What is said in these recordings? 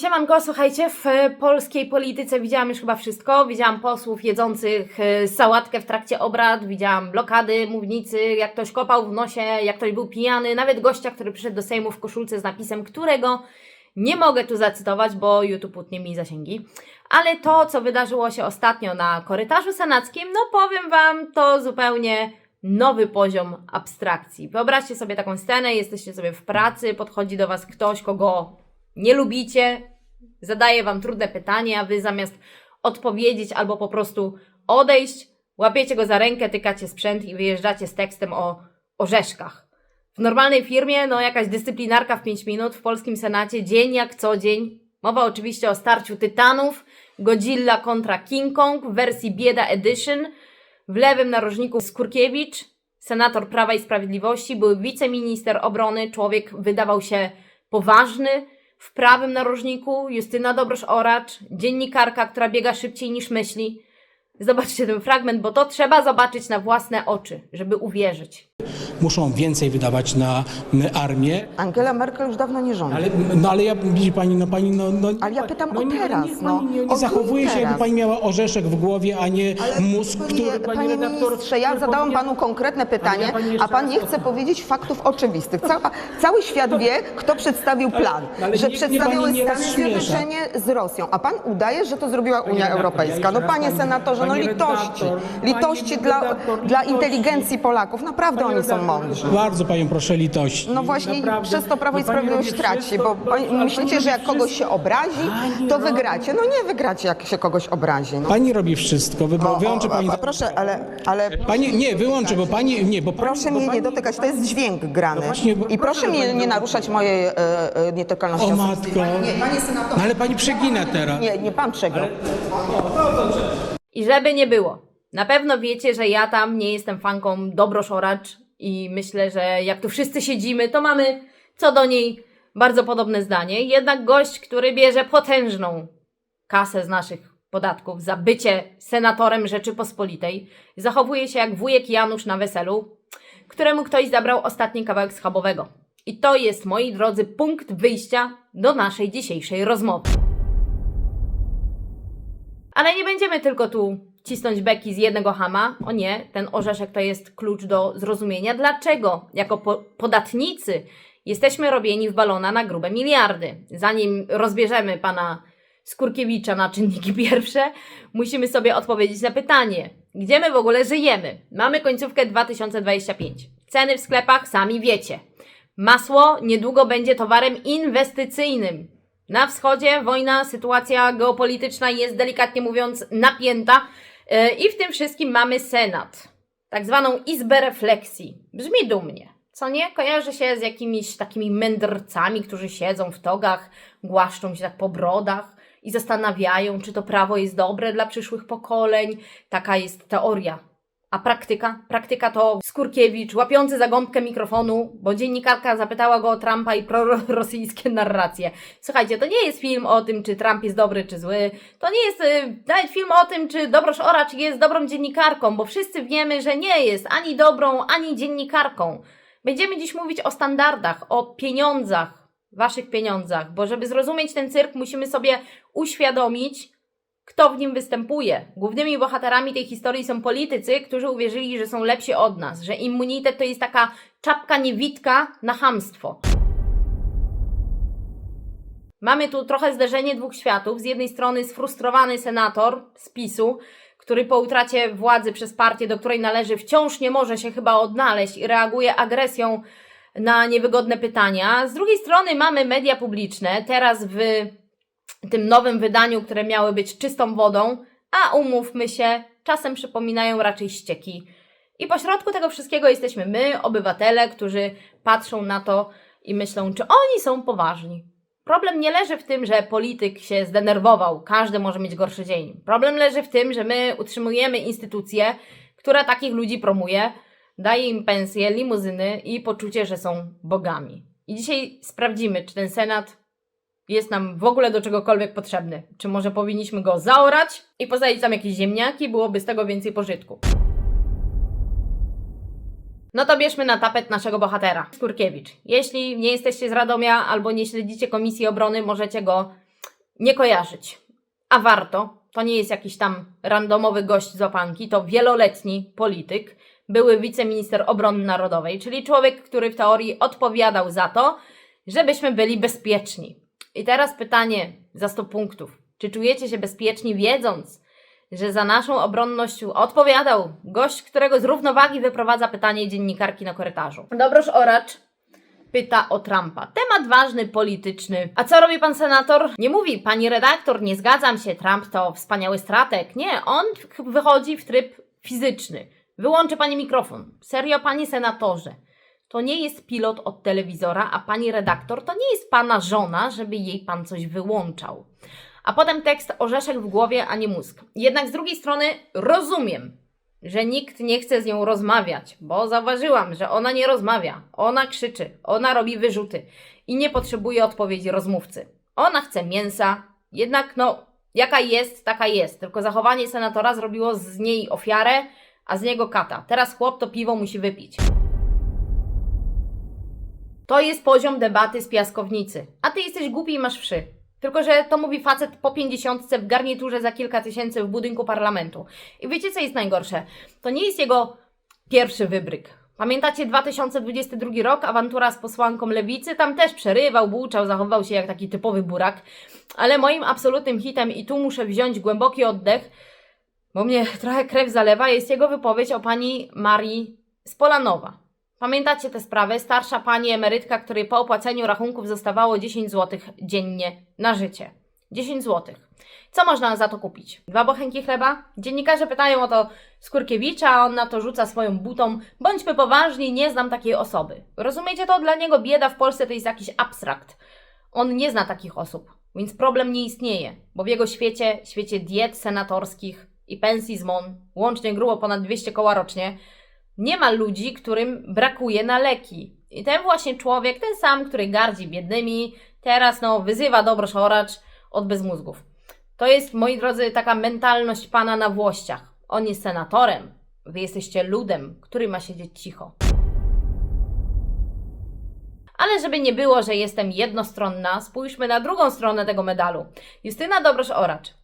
Siemanko, słuchajcie, w polskiej polityce widziałam już chyba wszystko. Widziałam posłów jedzących e, sałatkę w trakcie obrad, widziałam blokady mównicy, jak ktoś kopał w nosie, jak ktoś był pijany, nawet gościa, który przyszedł do Sejmu w koszulce z napisem, którego nie mogę tu zacytować, bo YouTube utnie mi zasięgi. Ale to, co wydarzyło się ostatnio na korytarzu senackim, no powiem Wam, to zupełnie nowy poziom abstrakcji. Wyobraźcie sobie taką scenę, jesteście sobie w pracy, podchodzi do Was ktoś, kogo nie lubicie, zadaje wam trudne pytanie, a wy zamiast odpowiedzieć albo po prostu odejść, łapiecie go za rękę, tykacie sprzęt i wyjeżdżacie z tekstem o orzeszkach. W normalnej firmie, no jakaś dyscyplinarka w 5 minut, w polskim senacie, dzień jak co dzień. Mowa oczywiście o starciu tytanów, Godzilla kontra King Kong w wersji Bieda Edition. W lewym narożniku Skurkiewicz, senator Prawa i Sprawiedliwości, był wiceminister obrony, człowiek wydawał się poważny, w prawym narożniku Justyna Dobrosz-Oracz, dziennikarka, która biega szybciej niż myśli. Zobaczcie ten fragment, bo to trzeba zobaczyć na własne oczy, żeby uwierzyć. muszą więcej wydawać na armię. Angela Merkel już dawno nie rządzi. Ale, no ale ja, widzi pani, no pani, no... no Ale ja pytam no, o nie, teraz, Nie, no. pani nie, O nie zachowuje się, teraz. jakby pani miała orzeszek w głowie, a nie mózg, Panie, który... panie ministrze, ja który zadałam powinien- panu konkretne pytanie, pani jeszcze a pan nie chce powiedzieć faktów oczywistych. Cała, cały świat wie, kto przedstawił plan, ale że mnie przedstawiły pani nie Stany rozśmiesza. Zjednoczone z Rosją, a pan udaje, że to zrobiła Unia redaktor, Europejska. No panie pani- senatorze, no pani litości, redaktor, litości pani dla, redaktor, dla litości. inteligencji Polaków. Naprawdę Pani oni są redaktor, mądrzy. Bardzo panią proszę litości. No właśnie Naprawdę. przez to Prawo i No pani Sprawiedliwość robi traci, wszystko, bo pani- pani, ale myślicie, że jak kogoś wszystko. się obrazi, Pani to robi- wygracie. No nie wygracie, jak się kogoś obrazi. No. Pani robi wszystko, wy, O, wyłączy o, pani... a Proszę, ale, ale Pani, nie, wyłączę, bo pani, nie, bo pani, proszę bo mnie pani, nie dotykać, to jest dźwięk grany. No właśnie, bo- I proszę mnie nie naruszać mojej e, e, nietykalności O osobistej. matko. Nie, panie senatorze. No ale pani przegina teraz. Nie, nie pan przegrał. I żeby nie było, na pewno wiecie, że ja tam nie jestem fanką Dobrosz-Oracz i myślę, że jak tu wszyscy siedzimy, to mamy co do niej bardzo podobne zdanie. Jednak gość, który bierze potężną kasę z naszych podatków za bycie senatorem Rzeczypospolitej, zachowuje się jak wujek Janusz na weselu, któremu ktoś zabrał ostatni kawałek schabowego. I to jest, moi drodzy, punkt wyjścia do naszej dzisiejszej rozmowy. Ale nie będziemy tylko tu cisnąć beki z jednego hama. O nie, ten orzeszek to jest klucz do zrozumienia, dlaczego jako po podatnicy jesteśmy robieni w balona na grube miliardy. Zanim rozbierzemy pana Skurkiewicza na czynniki pierwsze, musimy sobie odpowiedzieć na pytanie, gdzie my w ogóle żyjemy? Mamy końcówkę 2025. Ceny w sklepach sami wiecie. Masło niedługo będzie towarem inwestycyjnym. Na wschodzie wojna, sytuacja geopolityczna jest delikatnie mówiąc napięta yy, i w tym wszystkim mamy Senat, tak zwaną Izbę Refleksji. Brzmi dumnie, co nie? Kojarzy się z jakimiś takimi mędrcami, którzy siedzą w togach, głaszczą się tak po brodach i zastanawiają, czy to prawo jest dobre dla przyszłych pokoleń. Taka jest teoria. A praktyka? Praktyka to Skurkiewicz, łapiący za gąbkę mikrofonu, bo dziennikarka zapytała go o Trumpa i prorosyjskie narracje. Słuchajcie, to nie jest film o tym, czy Trump jest dobry, czy zły. To nie jest y, nawet film o tym, czy Dobrosz Oracz jest dobrą dziennikarką, bo wszyscy wiemy, że nie jest ani dobrą, ani dziennikarką. Będziemy dziś mówić o standardach, o pieniądzach, waszych pieniądzach, bo żeby zrozumieć ten cyrk, musimy sobie uświadomić, kto w nim występuje. Głównymi bohaterami tej historii są politycy, którzy uwierzyli, że są lepsi od nas, że immunitet to jest taka czapka niewitka na hamstwo. Mamy tu trochę zderzenie dwóch światów. Z jednej strony sfrustrowany senator z PiSu, który po utracie władzy przez partię, do której należy, wciąż nie może się chyba odnaleźć i reaguje agresją na niewygodne pytania. Z drugiej strony mamy media publiczne, teraz w tym nowym wydaniu, które miały być czystą wodą, a umówmy się, czasem przypominają raczej ścieki. I pośrodku tego wszystkiego jesteśmy my, obywatele, którzy patrzą na to i myślą, czy oni są poważni. Problem nie leży w tym, że polityk się zdenerwował, każdy może mieć gorszy dzień. Problem leży w tym, że my utrzymujemy instytucję, która takich ludzi promuje, daje im pensje, limuzyny i poczucie, że są bogami. I dzisiaj sprawdzimy, czy ten Senat jest nam w ogóle do czegokolwiek potrzebny. Czy może powinniśmy go zaorać i posadzić tam jakieś ziemniaki, byłoby z tego więcej pożytku. No to bierzmy na tapet naszego bohatera, Skurkiewicz. Jeśli nie jesteście z Radomia albo nie śledzicie Komisji Obrony, możecie go nie kojarzyć. A warto. To nie jest jakiś tam randomowy gość z opanki, to wieloletni polityk, były wiceminister obrony narodowej, czyli człowiek, który w teorii odpowiadał za to, żebyśmy byli bezpieczni. I teraz pytanie za 100 punktów. Czy czujecie się bezpieczni, wiedząc, że za naszą obronność odpowiadał gość, którego z równowagi wyprowadza pytanie dziennikarki na korytarzu? Dobroż Oracz pyta o Trumpa. Temat ważny, polityczny. A co robi pan senator? Nie mówi, pani redaktor, nie zgadzam się, Trump to wspaniały strateg. Nie, on wychodzi w tryb fizyczny. Wyłączy pani mikrofon. Serio, panie senatorze. To nie jest pilot od telewizora, a pani redaktor to nie jest pana żona, żeby jej pan coś wyłączał. A potem tekst orzeszek w głowie, a nie mózg. Jednak z drugiej strony rozumiem, że nikt nie chce z nią rozmawiać, bo zauważyłam, że ona nie rozmawia, ona krzyczy, ona robi wyrzuty i nie potrzebuje odpowiedzi rozmówcy. Ona chce mięsa, jednak no, jaka jest, taka jest. Tylko zachowanie senatora zrobiło z niej ofiarę, a z niego kata. Teraz chłop to piwo musi wypić. To jest poziom debaty z piaskownicy. A ty jesteś głupi i masz wszy. Tylko, że to mówi facet po pięćdziesiątce w garniturze za kilka tysięcy w budynku parlamentu. I wiecie, co jest najgorsze? To nie jest jego pierwszy wybryk. Pamiętacie 2022 rok, awantura z posłanką lewicy? Tam też przerywał, buczał, zachowywał się jak taki typowy burak. Ale moim absolutnym hitem, i tu muszę wziąć głęboki oddech, bo mnie trochę krew zalewa, jest jego wypowiedź o pani Marii Spolanowa. Pamiętacie tę sprawę? Starsza pani emerytka, której po opłaceniu rachunków zostawało 10 zł dziennie na życie. 10 zł. Co można za to kupić? Dwa bochenki chleba? Dziennikarze pytają o to Skurkiewicza, a on na to rzuca swoją butą. Bądźmy poważni, nie znam takiej osoby. Rozumiecie to? Dla niego bieda w Polsce to jest jakiś abstrakt. On nie zna takich osób, więc problem nie istnieje, bo w jego świecie, świecie diet senatorskich i pensji z MON, łącznie grubo ponad 200 koła rocznie, nie ma ludzi, którym brakuje na leki. I ten właśnie człowiek, ten sam, który gardzi biednymi, teraz no, wyzywa dobrosz oracz od bezmózgów. To jest, moi drodzy, taka mentalność pana na włościach. On jest senatorem, wy jesteście ludem, który ma siedzieć cicho. Ale żeby nie było, że jestem jednostronna, spójrzmy na drugą stronę tego medalu. Justyna Dobrosz-Oracz.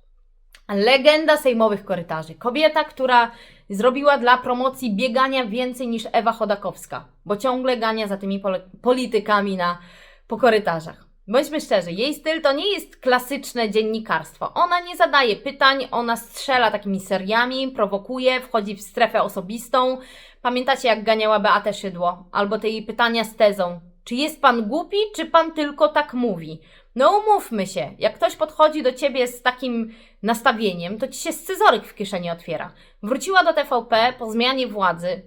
Legenda sejmowych korytarzy. Kobieta, która zrobiła dla promocji biegania więcej niż Ewa Chodakowska, bo ciągle gania za tymi politykami na, po korytarzach. Bądźmy szczerzy, jej styl to nie jest klasyczne dziennikarstwo. Ona nie zadaje pytań, ona strzela takimi seriami, prowokuje, wchodzi w strefę osobistą. Pamiętacie, jak ganiała Beatę Szydło? Albo te jej pytania z tezą. Czy jest pan głupi, czy pan tylko tak mówi? No umówmy się, jak ktoś podchodzi do ciebie z takim nastawieniem, to ci się scyzoryk w kieszeni otwiera. Wróciła do TVP po zmianie władzy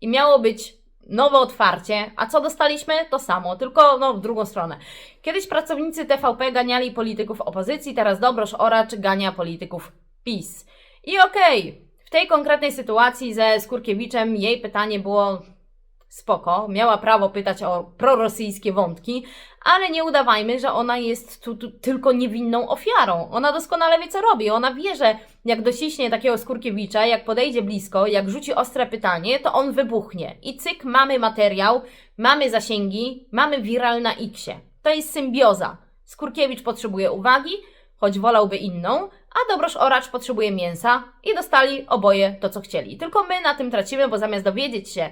i miało być nowe otwarcie, a co dostaliśmy? To samo, tylko no, w drugą stronę. Kiedyś pracownicy TVP ganiali polityków opozycji, teraz Dobrosz Oracz gania polityków PiS. I okej, w tej konkretnej sytuacji ze Skurkiewiczem jej pytanie było spoko, miała prawo pytać o prorosyjskie wątki, ale nie udawajmy, że ona jest tu, tu tylko niewinną ofiarą. Ona doskonale wie, co robi. Ona wie, że jak dosiśnie takiego Skurkiewicza, jak podejdzie blisko, jak rzuci ostre pytanie, to on wybuchnie. I cyk, mamy materiał, mamy zasięgi, mamy viral na Xie. To jest symbioza. Skurkiewicz potrzebuje uwagi, choć wolałby inną, a Dobrosz Oracz potrzebuje mięsa i dostali oboje to, co chcieli. Tylko my na tym tracimy, bo zamiast dowiedzieć się,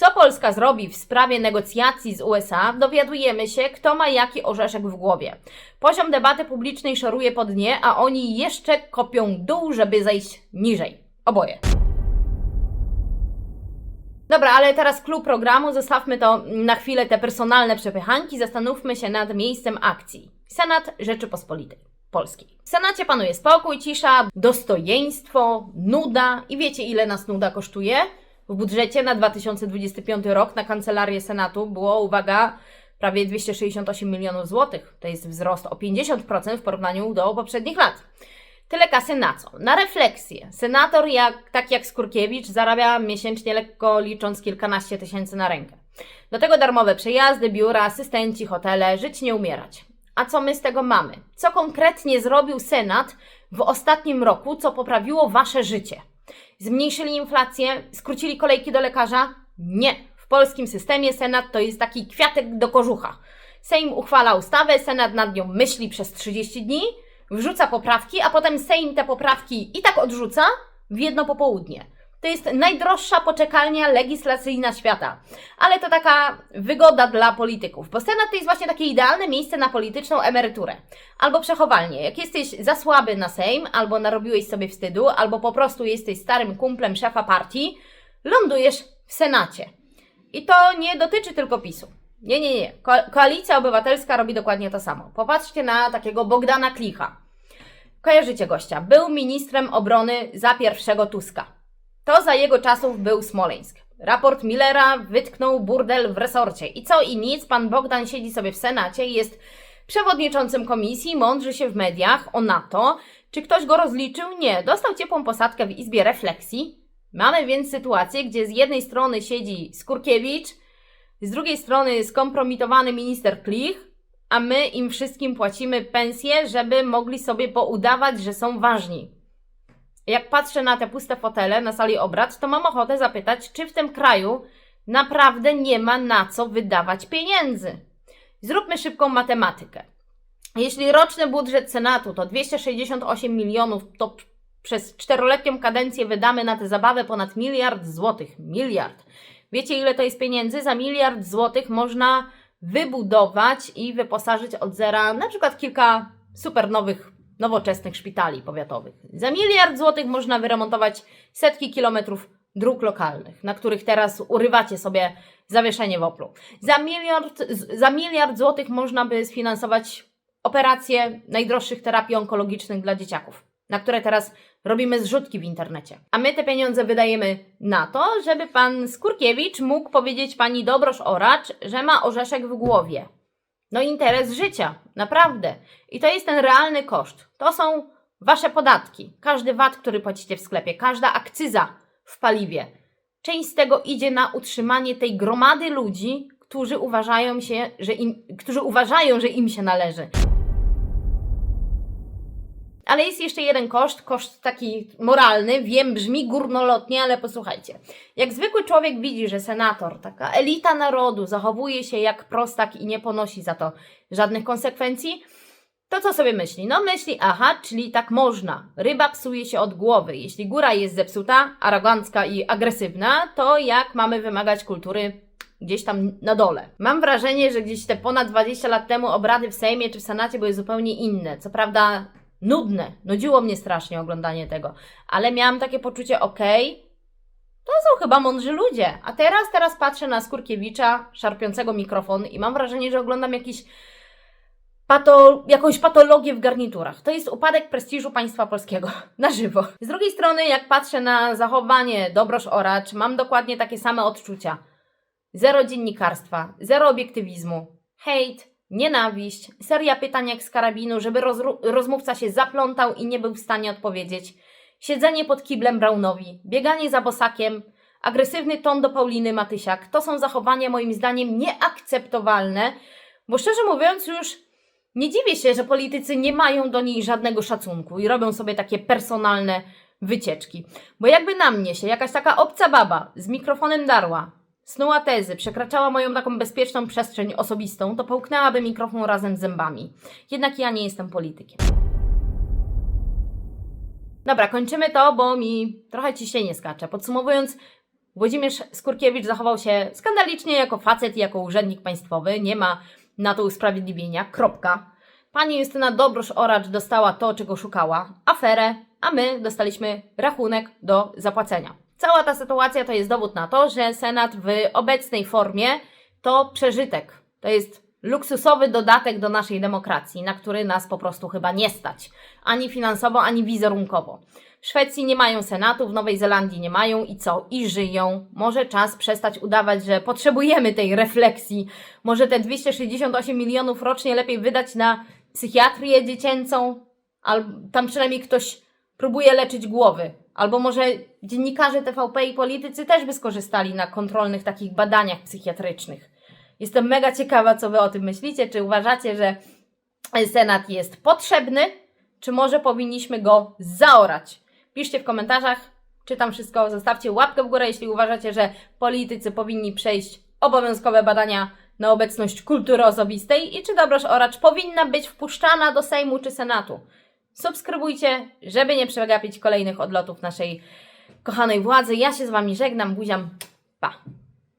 co Polska zrobi w sprawie negocjacji z USA, dowiadujemy się, kto ma jaki orzeszek w głowie. Poziom debaty publicznej szoruje po dnie, a oni jeszcze kopią dół, żeby zejść niżej. Oboje. Dobra, ale teraz klub programu, zostawmy to na chwilę te personalne przepychanki, zastanówmy się nad miejscem akcji. Senat Rzeczypospolitej Polskiej. W Senacie panuje spokój, cisza, dostojeństwo, nuda i wiecie ile nas nuda kosztuje? W budżecie na 2025 rok na Kancelarię Senatu było, uwaga, prawie 268 milionów złotych. To jest wzrost o 50% w porównaniu do poprzednich lat. Tyle kasy na co? Na refleksję. Senator, jak, tak jak Skurkiewicz, zarabia miesięcznie lekko licząc kilkanaście tysięcy na rękę. Do tego darmowe przejazdy, biura, asystenci, hotele, żyć nie umierać. A co my z tego mamy? Co konkretnie zrobił Senat w ostatnim roku, co poprawiło Wasze życie? Zmniejszyli inflację? Skrócili kolejki do lekarza? Nie. W polskim systemie Senat to jest taki kwiatek do kożucha. Sejm uchwala ustawę, Senat nad nią myśli przez 30 dni, wrzuca poprawki, a potem Sejm te poprawki i tak odrzuca w jedno popołudnie. To jest najdroższa poczekalnia legislacyjna świata. Ale to taka wygoda dla polityków, bo Senat to jest właśnie takie idealne miejsce na polityczną emeryturę. Albo przechowalnie. Jak jesteś za słaby na Sejm, albo narobiłeś sobie wstydu, albo po prostu jesteś starym kumplem szefa partii, lądujesz w Senacie. I to nie dotyczy tylko PiSu. Nie, nie, nie. Ko- Koalicja Obywatelska robi dokładnie to samo. Popatrzcie na takiego Bogdana Klicha. Kojarzycie gościa. Był ministrem obrony za pierwszego Tuska. To za jego czasów był Smoleńsk. Raport Millera wytknął burdel w resorcie. I co i nic, pan Bogdan siedzi sobie w Senacie i jest przewodniczącym komisji, mądrzy się w mediach o NATO. Czy ktoś go rozliczył? Nie. Dostał ciepłą posadkę w Izbie Refleksji. Mamy więc sytuację, gdzie z jednej strony siedzi Skurkiewicz, z drugiej strony skompromitowany minister Klich, a my im wszystkim płacimy pensje, żeby mogli sobie poudawać, że są ważni. Jak patrzę na te puste fotele na sali obrad, to mam ochotę zapytać, czy w tym kraju naprawdę nie ma na co wydawać pieniędzy. Zróbmy szybką matematykę. Jeśli roczny budżet Senatu to 268 milionów, to przez czteroletnią kadencję wydamy na tę zabawę ponad miliard złotych. Miliard. Wiecie, ile to jest pieniędzy? Za miliard złotych można wybudować i wyposażyć od zera na przykład kilka super nowych, nowoczesnych szpitali powiatowych. Za miliard złotych można wyremontować setki kilometrów dróg lokalnych, na których teraz urywacie sobie zawieszenie w. Za miliard, za miliard złotych można by sfinansować operacje najdroższych terapii onkologicznych dla dzieciaków, na które teraz robimy zrzutki w internecie. A my te pieniądze wydajemy na to, żeby pan Skurkiewicz mógł powiedzieć pani Dobrosz Oracz, że ma orzeszek w głowie. No interes życia, naprawdę. I to jest ten realny koszt. To są wasze podatki. Każdy VAT, który płacicie w sklepie, każda akcyza w paliwie. Część z tego idzie na utrzymanie tej gromady ludzi, którzy uważają się, że im, którzy uważają, że im się należy. Ale jest jeszcze jeden koszt, koszt taki moralny, wiem, brzmi górnolotnie, ale posłuchajcie. Jak zwykły człowiek widzi, że senator, taka elita narodu, zachowuje się jak prostak i nie ponosi za to żadnych konsekwencji, to co sobie myśli? No myśli, aha, czyli tak można. Ryba psuje się od głowy. Jeśli góra jest zepsuta, arogancka i agresywna, to jak mamy wymagać kultury gdzieś tam na dole. Mam wrażenie, że gdzieś te ponad 20 lat temu obrady w Sejmie czy w Senacie były zupełnie inne. Co prawda nudne, nudziło mnie strasznie oglądanie tego, ale miałam takie poczucie, okej, to są chyba mądrzy ludzie. A teraz, teraz patrzę na Skurkiewicza, szarpiącego mikrofon i mam wrażenie, że oglądam jakiś pato, jakąś patologię w garniturach. To jest upadek prestiżu państwa polskiego na żywo. Z drugiej strony, jak patrzę na zachowanie Dobrosz Oracz, mam dokładnie takie same odczucia. Zero dziennikarstwa, zero obiektywizmu, hejt, nienawiść, seria pytań jak z karabinu, żeby rozmówca się zaplątał i nie był w stanie odpowiedzieć, siedzenie pod kiblem Braunowi, bieganie za bosakiem, agresywny ton do Pauliny Matysiak. To są zachowania moim zdaniem nieakceptowalne, bo szczerze mówiąc już nie dziwię się, że politycy nie mają do niej żadnego szacunku i robią sobie takie personalne wycieczki. Bo jakby na mnie się jakaś taka obca baba z mikrofonem darła, snuła tezy, przekraczała moją taką bezpieczną przestrzeń osobistą, to połknęłaby mikrofon razem z zębami. Jednak ja nie jestem politykiem. Dobra, kończymy to, bo mi trochę ciśnienie skacze. Podsumowując, Włodzimierz Skurkiewicz zachował się skandalicznie jako facet i jako urzędnik państwowy. Nie ma na to usprawiedliwienia. Kropka. Pani Justyna Dobrosz-Oracz dostała to, czego szukała. Aferę, a my dostaliśmy rachunek do zapłacenia. Cała ta sytuacja to jest dowód na to, że Senat w obecnej formie to przeżytek. To jest luksusowy dodatek do naszej demokracji, na który nas po prostu chyba nie stać. Ani finansowo, ani wizerunkowo. W Szwecji nie mają senatu, w Nowej Zelandii nie mają i co? I żyją. Może czas przestać udawać, że potrzebujemy tej refleksji. Może te 268 milionów rocznie lepiej wydać na psychiatrię dziecięcą, albo tam przynajmniej ktoś próbuje leczyć głowy. Albo może dziennikarze TVP i politycy też by skorzystali na kontrolnych takich badaniach psychiatrycznych. Jestem mega ciekawa, co Wy o tym myślicie. Czy uważacie, że Senat jest potrzebny, czy może powinniśmy go zaorać? Piszcie w komentarzach, czytam wszystko, zostawcie łapkę w górę, jeśli uważacie, że politycy powinni przejść obowiązkowe badania na obecność kultury osobistej i czy Dobrosz Oracz powinna być wpuszczana do Sejmu czy Senatu. Subskrybujcie, żeby nie przegapić kolejnych odlotów naszej kochanej władzy. Ja się z Wami żegnam, buziam, pa!